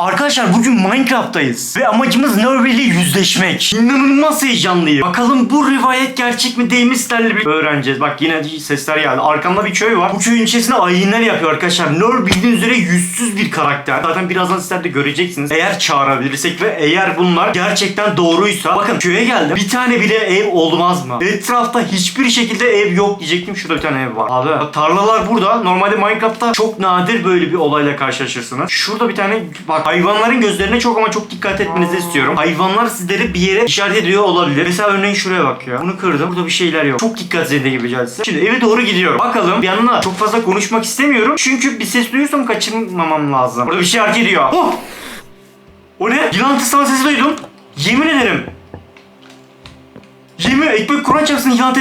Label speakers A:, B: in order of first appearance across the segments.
A: Arkadaşlar bugün Minecraft'tayız ve amacımız Nerve yüzleşmek. İnanılmaz heyecanlıyım. Bakalım bu rivayet gerçek mi değil mi sizlerle bir öğreneceğiz. Bak yine sesler geldi. Arkamda bir köy var. Bu köyün içerisinde ayinler yapıyor arkadaşlar. Nerve bildiğiniz üzere yüzsüz bir karakter. Zaten birazdan sizler de göreceksiniz. Eğer çağırabilirsek ve eğer bunlar gerçekten doğruysa. Bakın köye geldim. Bir tane bile ev olmaz mı? Etrafta hiçbir şekilde ev yok diyecektim. Şurada bir tane ev var. Abi tarlalar burada. Normalde Minecraft'ta çok nadir böyle bir olayla karşılaşırsınız. Şurada bir tane bak hayvanların gözlerine çok ama çok dikkat etmenizi istiyorum. Hayvanlar sizleri bir yere işaret ediyor olabilir. Mesela örneğin şuraya bak ya. Bunu kırdım. Burada bir şeyler yok. Çok dikkat zede gibi size. Şimdi eve doğru gidiyorum. Bakalım yanına çok fazla konuşmak istemiyorum. Çünkü bir ses duyuyorsam kaçırmamam lazım. Burada bir şey hareket ediyor. Oh! O ne? Yılan tıslama sesi duydum. Yemin ederim. Yemin ekmek Kur'an çarpsın yılan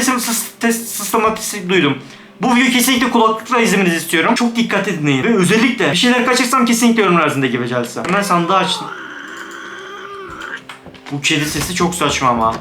A: sıslama sesi duydum. Bu videoyu kesinlikle kulaklıkla izlemenizi istiyorum. Çok dikkat edin. Ve özellikle bir şeyler kaçırsam kesinlikle yorumlar gibi Celsa. Hemen sandığı açtım. Bu kedi sesi çok saçma ama.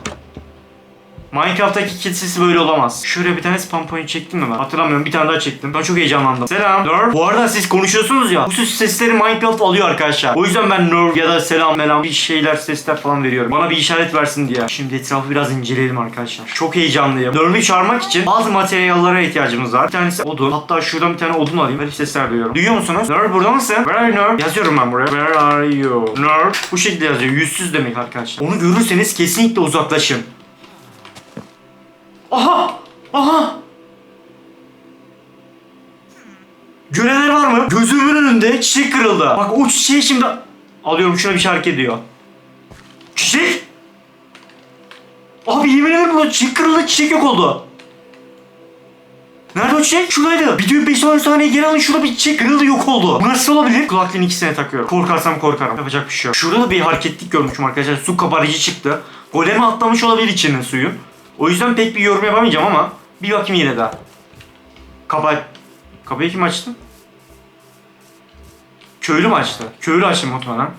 A: Minecraft'taki kedi sesi böyle olamaz. Şuraya bir tane spam point çektim mi ben? Hatırlamıyorum bir tane daha çektim. Ben çok heyecanlandım. Selam. Nerf. Bu arada siz konuşuyorsunuz ya. Bu ses sesleri Minecraft alıyor arkadaşlar. O yüzden ben Nerf ya da selam melam bir şeyler sesler falan veriyorum. Bana bir işaret versin diye. Şimdi etrafı biraz inceleyelim arkadaşlar. Çok heyecanlıyım. Nerf'i çağırmak için bazı materyallere ihtiyacımız var. Bir tanesi odun. Hatta şuradan bir tane odun alayım. Böyle sesler duyuyorum. Duyuyor musunuz? Nerf burada mısın? Where are you Nerf? Yazıyorum ben buraya. Where are you? Nerf. Bu şekilde yazıyor. Yüzsüz demek arkadaşlar. Onu görürseniz kesinlikle uzaklaşın. Aha! Aha! Görevler var mı? Gözümün önünde çiçek kırıldı. Bak o çiçeği şimdi alıyorum şuna bir hareket ediyor. Çiçek? Abi yemin ederim burada çiçek kırıldı çiçek yok oldu. Nerede o çiçek? Şuradaydı. Videoyu 5-10 saniye geri alın şurada bir çiçek kırıldı yok oldu. Bu nasıl olabilir? Kulaklığın ikisine takıyorum. Korkarsam korkarım. Yapacak bir şey yok. Şurada da bir hareketlik görmüşüm arkadaşlar. Su kabarıcı çıktı. Goleme atlamış olabilir içinin suyun. O yüzden pek bir yorum yapamayacağım ama bir bakayım yine de. Kapa... Kapıyı kim açtı? Köylü mü açtı? Köylü açtı muhtemelen.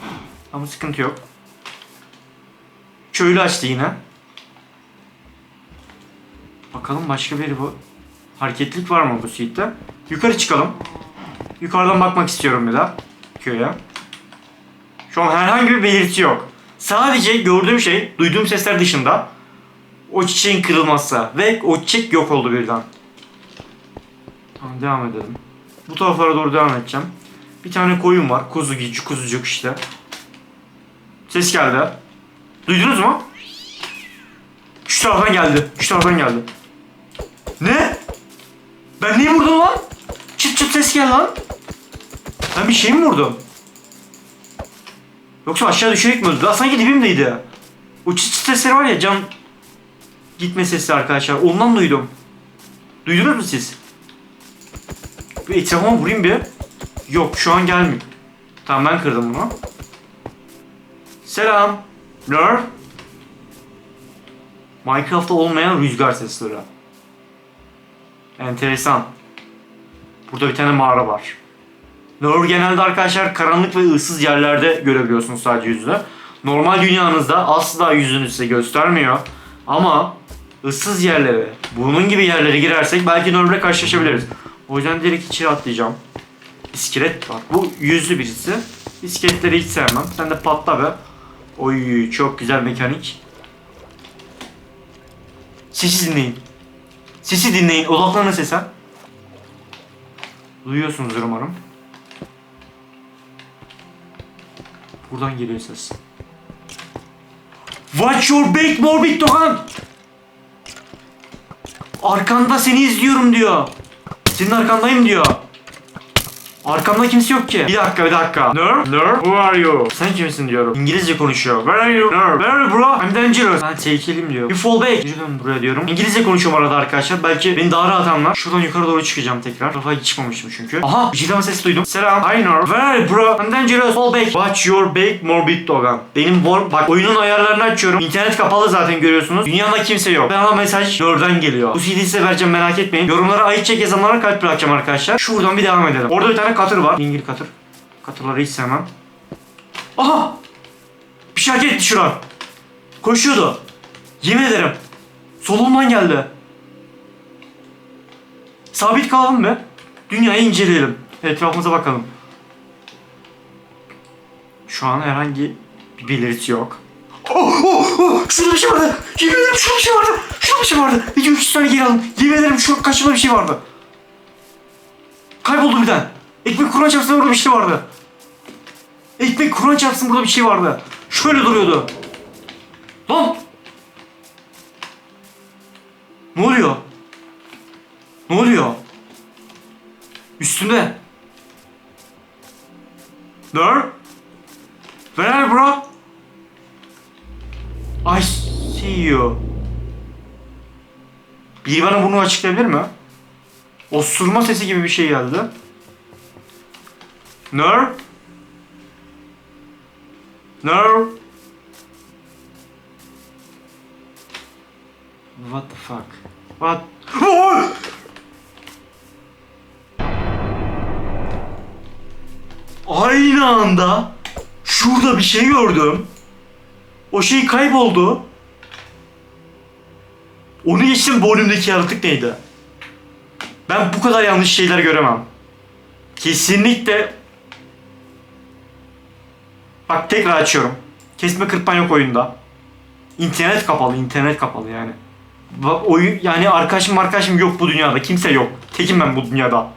A: Ama sıkıntı yok. Köylü açtı yine. Bakalım başka bir bu hareketlik var mı bu suite'de? Yukarı çıkalım. Yukarıdan bakmak istiyorum bir daha köye. Şu an herhangi bir belirti yok. Sadece gördüğüm şey, duyduğum sesler dışında o çiçeğin kırılması ve o çiçek yok oldu birden. Tamam devam edelim. Bu taraflara doğru devam edeceğim. Bir tane koyun var. Kuzu gici kuzucuk işte. Ses geldi. Duydunuz mu? Şu taraftan geldi. Şu taraftan geldi. Ne? Ben niye vurdum lan? Çıt çıt ses geldi lan. Ben bir şey mi vurdum? Yoksa aşağı düşerek mi öldü? Daha sanki dibimdeydi. O çıt çıt sesleri var ya can gitme sesi arkadaşlar. Ondan duydum. Duydunuz mu siz? Bir etrafıma vurayım bir. Yok şu an gelmiyor. Tamam ben kırdım bunu. Selam. Nerf. Minecraft'ta olmayan rüzgar sesleri. Enteresan. Burada bir tane mağara var. Nerf genelde arkadaşlar karanlık ve ıssız yerlerde görebiliyorsunuz sadece yüzünü. Normal dünyanızda asla yüzünü size göstermiyor. Ama ıssız yerlere, bunun gibi yerlere girersek belki Nerf'le karşılaşabiliriz. O yüzden direkt içeri atlayacağım. İskelet var. Bu yüzlü birisi. İskeletleri hiç sevmem. Sen de patla be. Oy çok güzel mekanik. Sesi dinleyin. Sesi dinleyin. Odaklanın sese. Duyuyorsunuzdur umarım. Buradan geliyor ses. Watch your back morbid Doğan. Arkanda seni izliyorum diyor. Senin arkandayım diyor. Arkamda kimse yok ki. Bir dakika bir dakika. Nerf? Nerf? Who are you? Sen kimsin diyorum. İngilizce konuşuyor. Where are you? Nerf? Where are you bro? I'm dangerous. Ben tehlikeliyim diyor. You fall back. Dön buraya diyorum. İngilizce konuşuyorum arada arkadaşlar. Belki beni daha rahat anlar. Şuradan yukarı doğru çıkacağım tekrar. Kafaya çıkmamıştım çünkü. Aha! Cidden ses duydum. Selam. Hi Nerf. Where are you bro? I'm dangerous. Fall back. Watch your back morbid dogan. Benim war... Bak oyunun ayarlarını açıyorum. İnternet kapalı zaten görüyorsunuz. Dünyada kimse yok. Ben ama mesaj Nerf'den geliyor. Bu CD'yi size vereceğim merak etmeyin. Yorumlara ait çek yazanlara kalp bırakacağım arkadaşlar. Şuradan bir devam edelim. Orada bir tane katır var. Dingil katır. Katırları hiç sevmem. Aha! Bir şey hareket etti şuran. Koşuyordu. Yemin ederim. Solundan geldi. Sabit kalalım be. Dünyayı inceleyelim. Etrafımıza bakalım. Şu an herhangi bir belirti yok. Oh, oh, oh, şurada bir şey vardı. Yemin ederim şurada bir şey vardı. Şurada bir şey vardı. Video 3 tane geri alın. Yemin ederim şu karşımda bir şey vardı. Kayboldu birden. Ekmek Kur'an çarpsın burada bir şey vardı. Ekmek Kur'an çarpsın burada bir şey vardı. Şöyle duruyordu. Lan! Ne oluyor? Ne oluyor? Üstünde. Dur. Where bro? I see you. Biri bana bunu açıklayabilir mi? Osurma sesi gibi bir şey geldi. Nerve? Nerve? What the fuck? What? Aynı anda şurada bir şey gördüm. O şey kayboldu. Onu geçtim bu önümdeki yaratık neydi? Ben bu kadar yanlış şeyler göremem. Kesinlikle Bak tekrar açıyorum. Kesme kırpma yok oyunda. İnternet kapalı, internet kapalı yani. Oyun yani arkadaşım arkadaşım yok bu dünyada. Kimse yok. Tekim ben bu dünyada.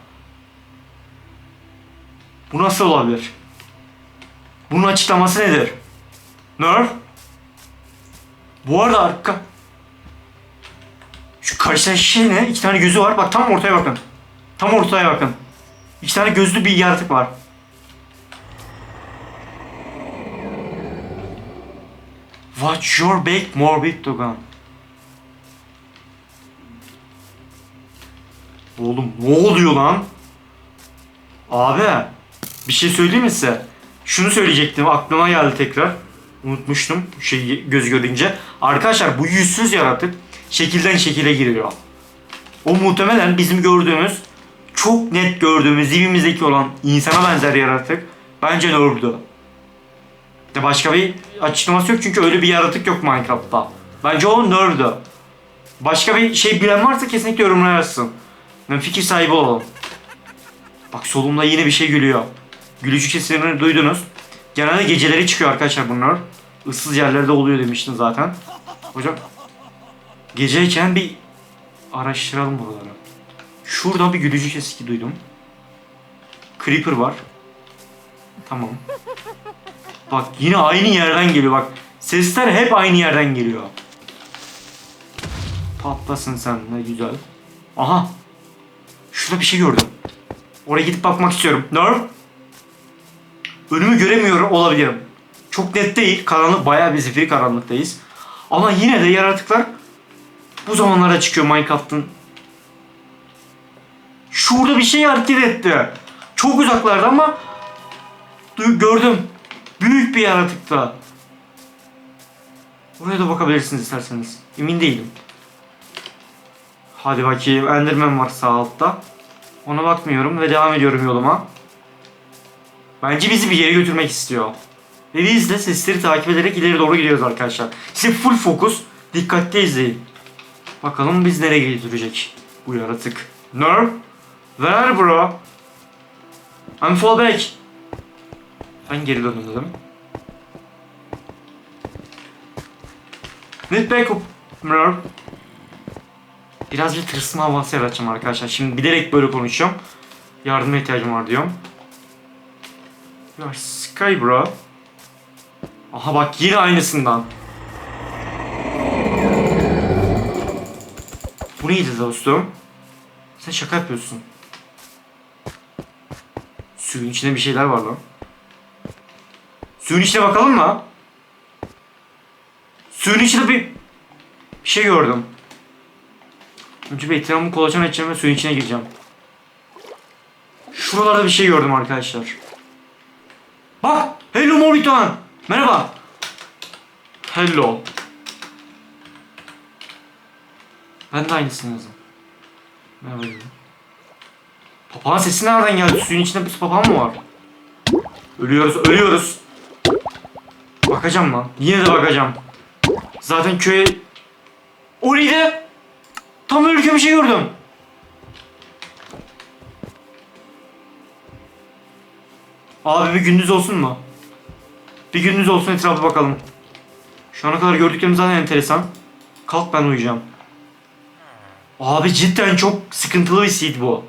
A: Bu nasıl olabilir? Bunun açıklaması nedir? Nerf? Bu arada arka... Şu karşıdaki şey ne? İki tane gözü var. Bak tam ortaya bakın. Tam ortaya bakın. İki tane gözlü bir yaratık var. Watch your back morbid Dogan. Oğlum ne oluyor lan? Abi bir şey söyleyeyim mi size? Şunu söyleyecektim aklıma geldi tekrar. Unutmuştum şeyi göz görünce. Arkadaşlar bu yüzsüz yaratık şekilden şekile giriyor. O muhtemelen bizim gördüğümüz çok net gördüğümüz dibimizdeki olan insana benzer yaratık. Bence Nur'du. De başka bir açıklaması yok çünkü öyle bir yaratık yok Minecraft'ta. Bence o Nur'du. Başka bir şey bilen varsa kesinlikle yorumlara yazsın. Ben fikir sahibi olalım. Bak solumda yine bir şey gülüyor. Gülücük seslerini duydunuz. Genelde geceleri çıkıyor arkadaşlar bunlar. Issız yerlerde oluyor demiştim zaten. Hocam geceyken bir araştıralım buraları. Şurada bir gülücük sesi duydum. Creeper var. Tamam. Bak yine aynı yerden geliyor bak. Sesler hep aynı yerden geliyor. Patlasın sen ne güzel. Aha. Şurada bir şey gördüm. Oraya gidip bakmak istiyorum. Nerf? Önümü göremiyorum olabilirim. Çok net değil. Karanlık bayağı bir zifiri karanlıktayız. Ama yine de yaratıklar bu zamanlara çıkıyor Minecraft'ın. Şurada bir şey hareket etti. Çok uzaklarda ama du- gördüm. Büyük bir yaratıkta. Oraya da bakabilirsiniz isterseniz. Emin değilim. Hadi bakayım. Enderman var sağ altta. Ona bakmıyorum ve devam ediyorum yoluma. Bence bizi bir yere götürmek istiyor. Ve biz de sesleri takip ederek ileri doğru gidiyoruz arkadaşlar. İşte full fokus. Dikkatli izleyin. Bakalım biz nereye götürecek bu yaratık. Nerf? Where bro? I'm fall back. Ben geri döndüm dedim. Net back up. Nerf. Biraz bir tırsma havası yaratacağım arkadaşlar. Şimdi bilerek böyle konuşuyorum. Yardıma ihtiyacım var diyorum. Are Sky bro. Aha bak yine aynısından. Bu neydi dostum? Sen şaka yapıyorsun. Suyun içinde bir şeyler var lan. Suyun içine bakalım mı? Suyun içinde bir, bir şey gördüm. Önce bir etrafımı kolaçan edeceğim ve suyun içine gireceğim. Şuralarda bir şey gördüm arkadaşlar. Bak! Hello Morbiton! Merhaba! Hello. Ben de aynısını yazdım. Merhaba dedim. Papağan sesi nereden geldi? Suyun içinde bir papağan mı var? Ölüyoruz, ölüyoruz. Bakacağım lan. Yine de bakacağım. Zaten köye... O neydi? Tam ölürken bir şey gördüm. Abi bir gündüz olsun mu? Bir gününüz olsun etrafa bakalım. Şu ana kadar gördüklerimiz zaten enteresan. Kalk ben uyuyacağım. Abi cidden çok sıkıntılı bir seed bu.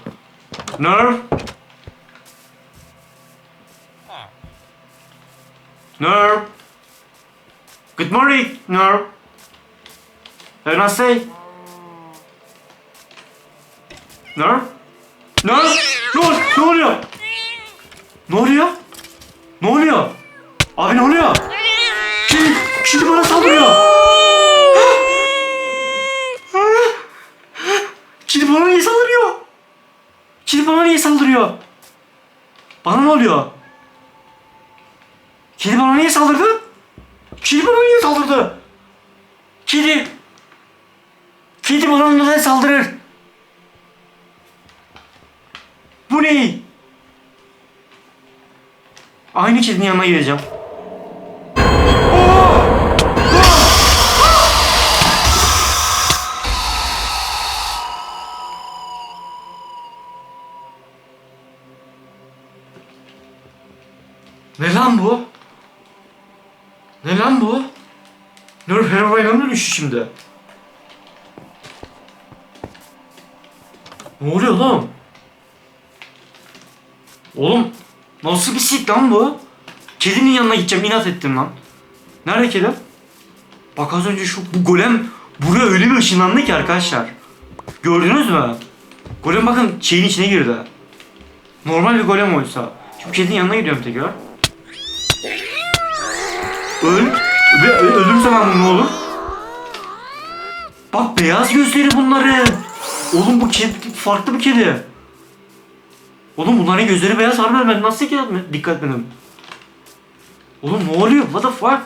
A: Nerf. Nerf. Good morning, Nerf. Have a nice day. Nerf. Nerf. Ne, ol- ne oluyor? Ne oluyor? Ne oluyor? Abi ne oluyor? Kedi, kedi bana saldırıyor. Kedi bana niye saldırıyor? Kedi bana niye saldırıyor? Bana ne oluyor? Kedi bana niye saldırdı? Kedi bana niye saldırdı? Kedi. Kedi bana neden saldırır? Bu ne? Aynı kedinin yanına gideceğim. Ne lan bu? Ne lan bu? Nur heroine mı düştü şimdi? Ne oluyor lan? Oğlum nasıl bir sit lan bu? Kedinin yanına gideceğim inat ettim lan. Nerede kedi? Bak az önce şu bu golem buraya öyle bir ışınlandı ki arkadaşlar. Gördünüz mü? Golem bakın şeyin içine girdi. Normal bir golem oysa. Şimdi kedinin yanına gidiyorum tekrar. Öl. Ve ölürsem ben bunu ne olur? Bak beyaz gözleri bunların. Oğlum bu kedi farklı bir kedi. Oğlum bunların gözleri beyaz harbiden ben nasıl dikkat etmedim? Oğlum ne oluyor? What the fuck?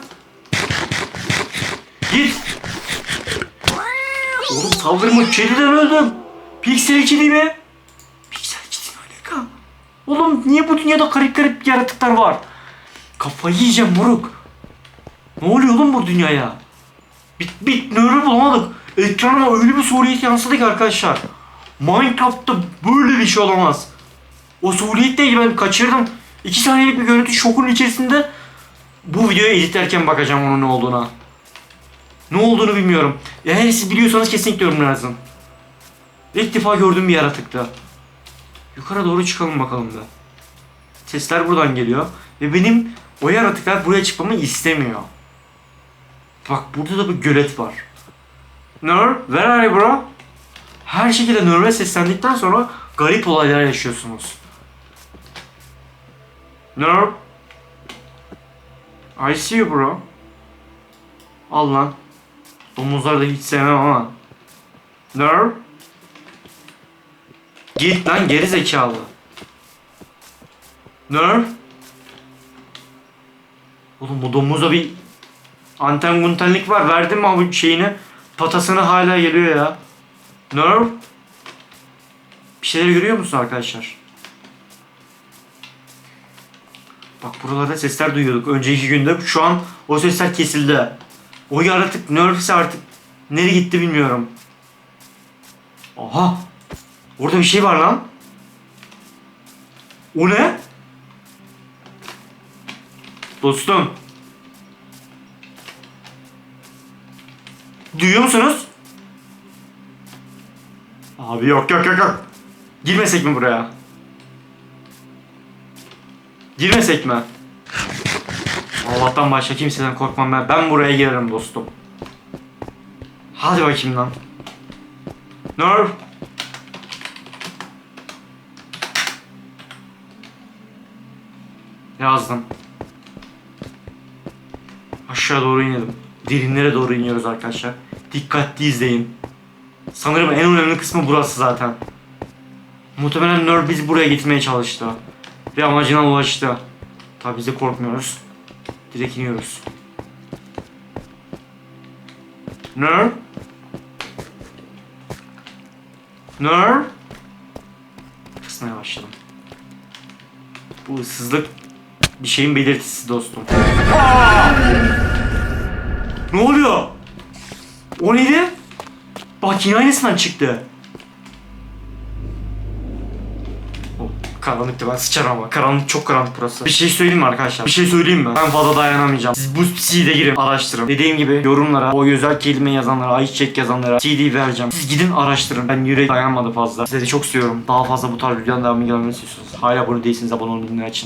A: Git. Oğlum saldırma kediden öldüm. Piksel kedi mi? Piksel kedi ne alaka? Oğlum niye bu dünyada garip garip yaratıklar var? Kafayı yiyeceğim moruk. Ne oluyor oğlum bu dünyaya? Bit bit nörü bulamadık. Ekrana öyle bir suriyet yansıdı ki arkadaşlar. Minecraft'ta böyle bir şey olamaz. Değil ben kaçırdım. 2 saniyelik bir görüntü şokun içerisinde bu videoyu editlerken bakacağım onun ne olduğuna. Ne olduğunu bilmiyorum. Eğer siz biliyorsanız kesinlikle yorum yazın. İlk defa gördüğüm bir yaratıktı. Yukarı doğru çıkalım bakalım da. Sesler buradan geliyor. Ve benim o yaratıklar buraya çıkmamı istemiyor. Bak burada da bir gölet var. Nur, where are you bro? Her şekilde Nur'e seslendikten sonra garip olaylar yaşıyorsunuz. Nur. I see you bro. Al lan. Domuzları da hiç sevmem ama. Nur. Git lan geri zekalı. Nur. Oğlum bu domuza bir anten guntenlik var. Verdim mi abi şeyini? Patasını hala geliyor ya. Nerve. Bir şeyler görüyor musun arkadaşlar? Bak buralarda sesler duyuyorduk önceki günde. Şu an o sesler kesildi. O yaratık Nerve ise artık nereye gitti bilmiyorum. Aha. Orada bir şey var lan. O ne? Dostum. Duyuyor musunuz? Abi yok yok yok yok. Girmesek mi buraya? Girmesek mi? Allah'tan başka kimseden korkmam ben. Ben buraya girerim dostum. Hadi bakayım lan. Nerf. Yazdım. Aşağı doğru inelim. Derinlere doğru iniyoruz arkadaşlar. Dikkatli izleyin. Sanırım en önemli kısmı burası zaten. Muhtemelen Nerf bizi buraya gitmeye çalıştı. Ve amacına ulaştı. Tabi biz de korkmuyoruz. Direkt iniyoruz. Nerf? Nerf? Kısmaya başladım. Bu ıssızlık bir şeyin belirtisi dostum. Ne oluyor? O neydi? Bak yine aynısından çıktı. O Karanlıktı ben sıçarım ama. Karanlık çok karanlık burası. Bir şey söyleyeyim mi arkadaşlar? Bir şey söyleyeyim mi? Ben fazla dayanamayacağım. Siz bu CD'ye girin araştırın. Dediğim gibi yorumlara o özel kelime yazanlara, ayçiçek yazanlara CD vereceğim. Siz gidin araştırın. Ben yürek dayanmadı fazla. Size de çok seviyorum. Daha fazla bu tarz videoların devamı gelmesi istiyorsanız. Hala abone değilsiniz abone olmayı açın.